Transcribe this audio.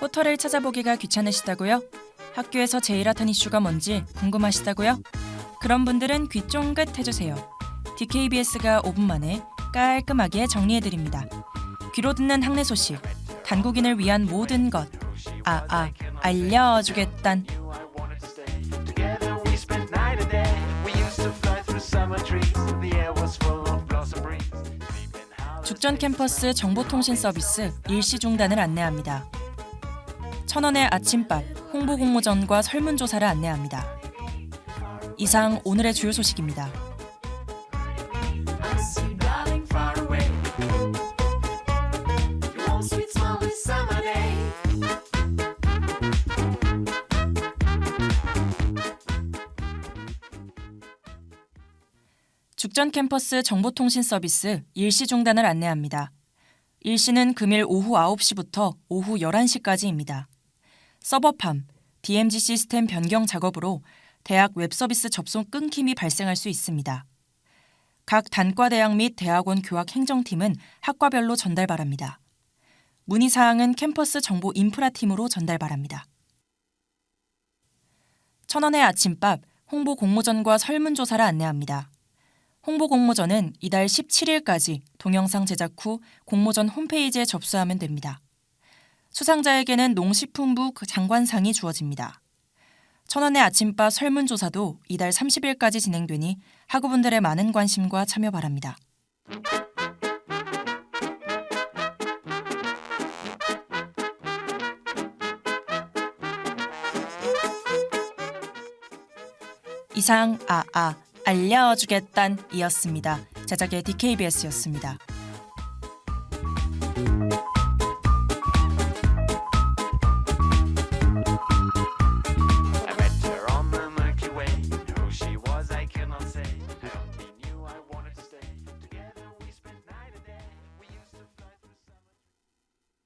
포털을 찾아보기가 귀찮으시다고요? 학교에서 제일 핫한 이슈가 뭔지 궁금하시다고요? 그런 분들은 귀 쫑긋 해주세요. DKBS가 5분 만에 깔끔하게 정리해드립니다. 귀로 듣는 학내 소식, 단국인을 위한 모든 것. 아, 아, 알려주겠단. 죽전 캠퍼스 정보통신 서비스 일시 중단을 안내합니다. 천원의 아침밥, 홍보 공모전과 설문조사를 안내합니다. 이상 오늘의 주요 소식입니다. 죽전 캠퍼스 정보통신 서비스 일시 중단을 안내합니다. 일시는 금일 오후 9시부터 오후 11시까지입니다. 서버팜, DMZ 시스템 변경 작업으로 대학 웹서비스 접속 끊김이 발생할 수 있습니다. 각 단과대학 및 대학원 교학 행정팀은 학과별로 전달 바랍니다. 문의 사항은 캠퍼스 정보 인프라팀으로 전달 바랍니다. 천원의 아침밥, 홍보 공모전과 설문조사를 안내합니다. 홍보 공모전은 이달 17일까지 동영상 제작 후 공모전 홈페이지에 접수하면 됩니다. 수상자에게는 농식품부 그 장관상이 주어집니다. 천원의 아침밥 설문조사도 이달 30일까지 진행되니 학우분들의 많은 관심과 참여 바랍니다. 이상 아아 알려주겠단 이었습니다. 제작의 DKBS였습니다.